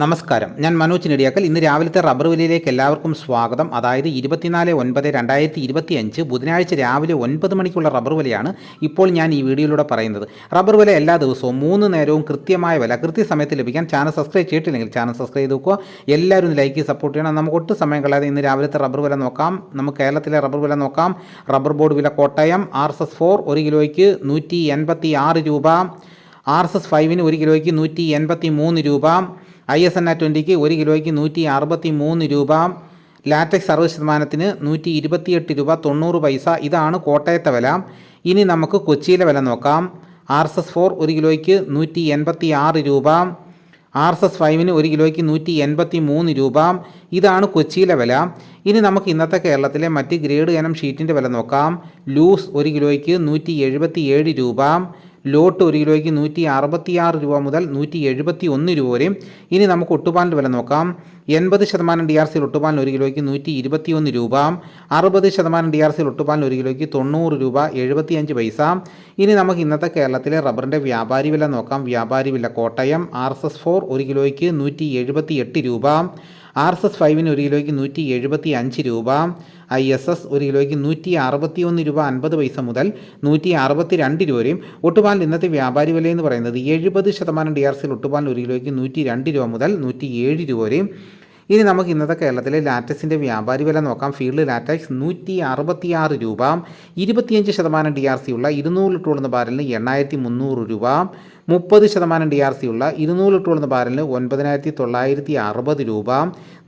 നമസ്കാരം. ഞാൻ മനോജ് നെടിയാക്കൽ. ഇന്ന് രാവിലത്തെ റബ്ബർ വിലയിലേക്ക് എല്ലാവർക്കും സ്വാഗതം. അതായത് ഇരുപത്തിനാല് ഒൻപത് രണ്ടായിരത്തി ഇരുപത്തി അഞ്ച് ബുധനാഴ്ച രാവിലെ ഒൻപത് മണിക്കുള്ള റബ്ബർ വിലയാണ് ഇപ്പോൾ ഞാൻ ഈ വീഡിയോയിലൂടെ പറയുന്നത്. റബ്ബർ വില എല്ലാ ദിവസവും മൂന്ന് നേരവും കൃത്യമായ വില കൃത്യസമയത്ത് ലഭിക്കാൻ ചാനൽ സബ്സ്ക്രൈബ് ചെയ്തിട്ടില്ലെങ്കിൽ ചാനൽ സബ്സ്ക്രൈബ് ചെയ്ത് നോക്കുക എല്ലാവരും ലൈക്ക് സപ്പോർട്ട് ചെയ്യണം. നമുക്ക് ഒട്ടും സമയം കളയാതെ ഇന്ന് രാവിലത്തെ റബ്ബർ വില നോക്കാം. നമുക്ക് കേരളത്തിലെ റബ്ബർ വില നോക്കാം. റബ്ബർ ബോർഡ് വില Kottayam R S S four ഒരു കിലോയ്ക്ക് നൂറ്റി എൺപത്തി ആറ് രൂപ. ആർ എസ് എസ് ഫൈവിന് ഒരു കിലോയ്ക്ക് നൂറ്റി എൺപത്തി മൂന്ന് രൂപ. ഐ എസ് എൻ ആ ട്വന്റിക്ക് ഒരു കിലോയ്ക്ക് നൂറ്റി അറുപത്തി മൂന്ന് രൂപ ലാറ്റക്സ് അറുപത് ശതമാനത്തിന് നൂറ്റി ഇരുപത്തിയെട്ട് രൂപ തൊണ്ണൂറ് പൈസ. ഇതാണ് കോട്ടയത്തെ വില. ഇനി നമുക്ക് കൊച്ചിയിലെ വില നോക്കാം. ആർ എസ് എസ് ഫോർ ഒരു കിലോയ്ക്ക് നൂറ്റി എൺപത്തി ആറ് രൂപ ആർ എസ് എസ് ഫൈവിന് ഒരു കിലോയ്ക്ക് നൂറ്റി എൺപത്തി മൂന്ന് രൂപ. ഇതാണ് കൊച്ചിയിലെ വില. ഇനി നമുക്ക് ഇന്നത്തെ കേരളത്തിലെ മറ്റ് ഗ്രേഡ് ഇനം ഷീറ്റിന്റെ വില നോക്കാം. ലൂസ് ഒരു കിലോയ്ക്ക് നൂറ്റി എഴുപത്തി ഏഴ് രൂപ ലോട്ട് ഒരു കിലോയ്ക്ക് നൂറ്റി അറുപത്തിയാറ് രൂപ മുതൽ നൂറ്റി എഴുപത്തി ഒന്ന് രൂപ വരെയും. ഇനി നമുക്ക് ഒട്ടുപാലിന്റെ വില നോക്കാം. എൺപത് ശതമാനം ഡി ആർ സിയിൽ ഒട്ടുപാലിന് ഒരു കിലോയ്ക്ക് നൂറ്റി ഇരുപത്തി ഒന്ന് രൂപ. അറുപത് ശതമാനം ഡി ആർ സിയിൽ ഒട്ടുപാലിന് ഒരു കിലോയ്ക്ക് തൊണ്ണൂറ് രൂപ എഴുപത്തിയഞ്ച് പൈസ. ഇനി നമുക്ക് ഇന്നത്തെ കേരളത്തിലെ റബ്ബറിന്റെ വ്യാപാരി വില നോക്കാം. വ്യാപാരി വില Kottayam R S S four ഒരു കിലോയ്ക്ക് നൂറ്റി എഴുപത്തി എട്ട് രൂപ. ആർ എസ് എസ് ഫൈവിന് ഒരു കിലോയ്ക്ക് നൂറ്റി എഴുപത്തി അഞ്ച് രൂപ ഐ എസ് എസ് ഒരു കിലോയ്ക്ക് നൂറ്റി അറുപത്തി ഒന്ന് രൂപ അൻപത് പൈസ മുതൽ നൂറ്റി അറുപത്തി രണ്ട് രൂപ വരെയും. ഒട്ടുപാലിന് ഇന്നത്തെ വ്യാപാരി വില എന്ന് പറയുന്നത് എഴുപത് ശതമാനം ഡി ആർ സിയിൽ ഒട്ടുപാലിന് ഒരു കിലോയ്ക്ക് നൂറ്റി രണ്ട് രൂപ മുതൽ നൂറ്റി ഏഴ് രൂപ വരെയും. ഇനി നമുക്ക് ഇന്നത്തെ കേരളത്തിലെ ലാറ്റക്സിന്റെ വ്യാപാരി വില നോക്കാം. ഫീൽഡ് ലാറ്റക്സ് നൂറ്റി അറുപത്തിയാറ് രൂപ ഇരുപത്തിയഞ്ച് ശതമാനം ഡി ആർ സി ഉള്ള ഇരുന്നൂറ് ലിറ്റർ ഉള്ള ബാരലിന് എണ്ണായിരത്തി മുന്നൂറ് രൂപ മുപ്പത് ശതമാനം ഡി ആർ സി ഉള്ള ഇരുന്നൂറ് ലിറ്റർ ഉള്ള ബാരലിന് ഒൻപതിനായിരത്തി തൊള്ളായിരത്തി അറുപത് രൂപ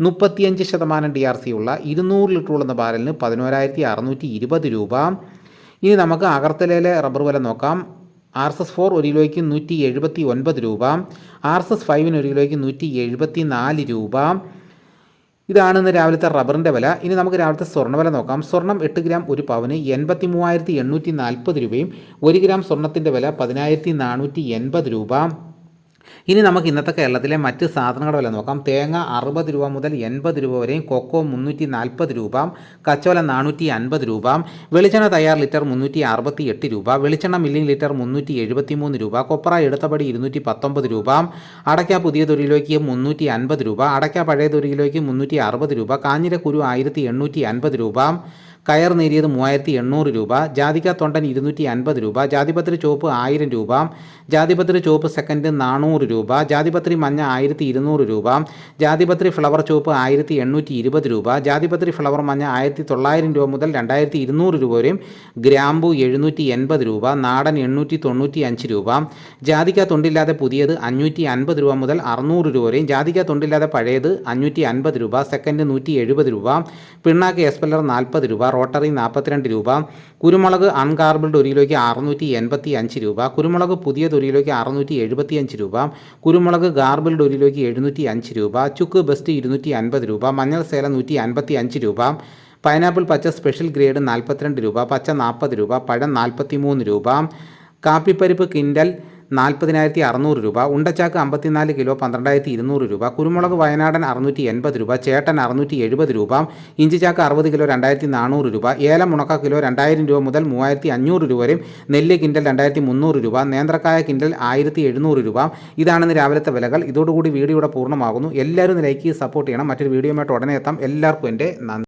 മുപ്പത്തിയഞ്ച് ശതമാനം ഡി ആർ സി ഉള്ള ഇരുന്നൂറ് ലിറ്റർ ഉള്ള ബാരലിന് പതിനോരായിരത്തി അറുന്നൂറ്റി ഇരുപത് രൂപ. ഇനി നമുക്ക് അകർത്തലയിലെ റബ്ബർ വില നോക്കാം. ആർ എസ് എസ് ഫോർ ഒരു കിലോയ്ക്ക് നൂറ്റി എഴുപത്തി ഒൻപത് രൂപ ആർ എസ് എസ് ഫൈവിന് ഒരു കിലോയ്ക്ക് നൂറ്റി എഴുപത്തി നാല് രൂപ ഇതാണ് ഇന്ന് രാവിലത്തെ റബ്ബറിന്റെ വില. ഇനി നമുക്ക് രാവിലത്തെ സ്വർണ വില നോക്കാം. സ്വർണം എട്ട് ഗ്രാം ഒരു പവന് എൺപത്തി മൂവായിരത്തി എണ്ണൂറ്റി നാൽപ്പത് രൂപയും ഒരു ഗ്രാം സ്വർണത്തിന്റെ വില പതിനായിരത്തി നാനൂറ്റി എൺപത് രൂപ. ഇനി നമുക്ക് ഇന്നത്തെ കേരളത്തിലെ മറ്റ് സാധനങ്ങളുടെ വില നോക്കാം. തേങ്ങ അറുപത് രൂപ മുതൽ എൺപത് രൂപ വരെയും കൊക്കോ മുന്നൂറ്റി നാൽപ്പത് രൂപ കച്ചോല നാനൂറ്റി അൻപത് രൂപ വെളിച്ചെണ്ണ തയ്യാർ ലിറ്റർ മുന്നൂറ്റി അറുപത്തി എട്ട് രൂപ വെളിച്ചെണ്ണ മില്ലിംഗ് ലിറ്റർ മുന്നൂറ്റി എഴുപത്തി മൂന്ന് രൂപ കൊപ്ര എടുത്തപടി ഇരുന്നൂറ്റി പത്തൊമ്പത് രൂപ അടയ്ക്ക പുതിയ കിലോയ്ക്ക് മുന്നൂറ്റി അൻപത് രൂപ അടയ്ക്ക പഴയത് ഒരു കിലോയ്ക്ക് മുന്നൂറ്റി അറുപത് രൂപ കാഞ്ഞിരക്കുരു ആയിരത്തി എണ്ണൂറ്റി അൻപത് രൂപ കയർ നേരിയത് മൂവായിരത്തി എണ്ണൂറ് രൂപ ജാതിക തൊണ്ടൻ ഇരുന്നൂറ്റി അൻപത് രൂപ ജാതിപത്രി ചുവപ്പ് ആയിരം രൂപ ജാതിപത്രി ചുവപ്പ് സെക്കൻഡ് നാനൂറ് രൂപ ജാതിപത്രി മഞ്ഞ ആയിരത്തി ഇരുന്നൂറ് രൂപ ജാതിപത്രി ഫ്ലവർ ചുവപ്പ് ആയിരത്തി എണ്ണൂറ്റി ഇരുപത് രൂപ ജാതിപത്രി ഫ്ലവർ മഞ്ഞ ആയിരത്തി തൊള്ളായിരം രൂപ മുതൽ രണ്ടായിരത്തി ഇരുന്നൂറ് രൂപ വരെയും ഗ്രാമ്പു എഴുന്നൂറ്റി എൺപത് രൂപ നാടൻ എണ്ണൂറ്റി തൊണ്ണൂറ്റി അഞ്ച് രൂപ ജാതിക തൊണ്ടില്ലാതെ പുതിയത് അഞ്ഞൂറ്റി അൻപത് രൂപ മുതൽ അറുന്നൂറ് രൂപ വരെയും ജാതിക തൊണ്ടില്ലാതെ പഴയത് അഞ്ഞൂറ്റി അൻപത് രൂപ സെക്കൻഡ് നൂറ്റി എഴുപത് രൂപ പിണ്ണാക്ക് എസ്പെല്ലർ നാൽപ്പത് രൂപ റോട്ടറി നാൽപ്പത്തിരണ്ട് രൂപ കുരുമുളക് അൺകാർബിൾഡ് ഒരു കിലോയ്ക്ക് അറുന്നൂറ്റി എൺപത്തി അഞ്ച് രൂപ കുരുമുളക് പുതിയത് ഒരു കിലോയ്ക്ക് അറുന്നൂറ്റി എഴുപത്തി അഞ്ച് രൂപ കുരുമുളക് ഗാർബിൾഡ് ഒരു കിലോയ്ക്ക് എഴുന്നൂറ്റി അഞ്ച് രൂപ ചുക്ക് ബെസ്റ്റ് ഇരുന്നൂറ്റി അൻപത് രൂപ മഞ്ഞൾ സേല നൂറ്റി അൻപത്തി അഞ്ച് രൂപ പൈനാപ്പിൾ പച്ച സ്പെഷ്യൽ ഗ്രേഡ് നാൽപ്പത്തിരണ്ട് രൂപ പച്ച നാൽപ്പത് രൂപ പഴം നാൽപ്പത്തി മൂന്ന് രൂപ കാപ്പിപ്പരിപ്പ് കിൻഡൽ നാൽപ്പതിനായിരത്തി അറുന്നൂറ് രൂപ ഉണ്ടച്ചാക്ക് അമ്പത്തിനാല് കിലോ പന്ത്രണ്ടായിരത്തി ഇരുന്നൂറ് രൂപ കുരുമുളക് വയനാടൻ അറുന്നൂറ്റി എൺപത് രൂപ ചേട്ടൻ അറുന്നൂറ്റി എഴുപത് രൂപ ഇഞ്ചിച്ചാക്ക് അറുപത് കിലോ രണ്ടായിരത്തി നാനൂറ് രൂപ ഏലം മുണക്ക കിലോ രണ്ടായിരം രൂപ മുതൽ മൂവായിരത്തി അഞ്ഞൂറ് രൂപ വരെയും നെല്ല് കിൻഡൽ രണ്ടായിരത്തി മുന്നൂറ് രൂപ നേന്ത്രക്കായ കിൻഡൽ ആയിരത്തി എഴുന്നൂറ് രൂപ. ഇതാണെന്ന് രാവിലത്തെ വിലകൾ. ഇതോടുകൂടി വീഡിയോ ഇവിടെ പൂർണമാകുന്നു. എല്ലാവരും ലൈക്ക് സപ്പോർട്ട് ചെയ്യണം. മറ്റൊരു വീഡിയോയുമായിട്ട് ഉടനെ എത്താം. എല്ലാവർക്കും എന്റെ നന്ദി.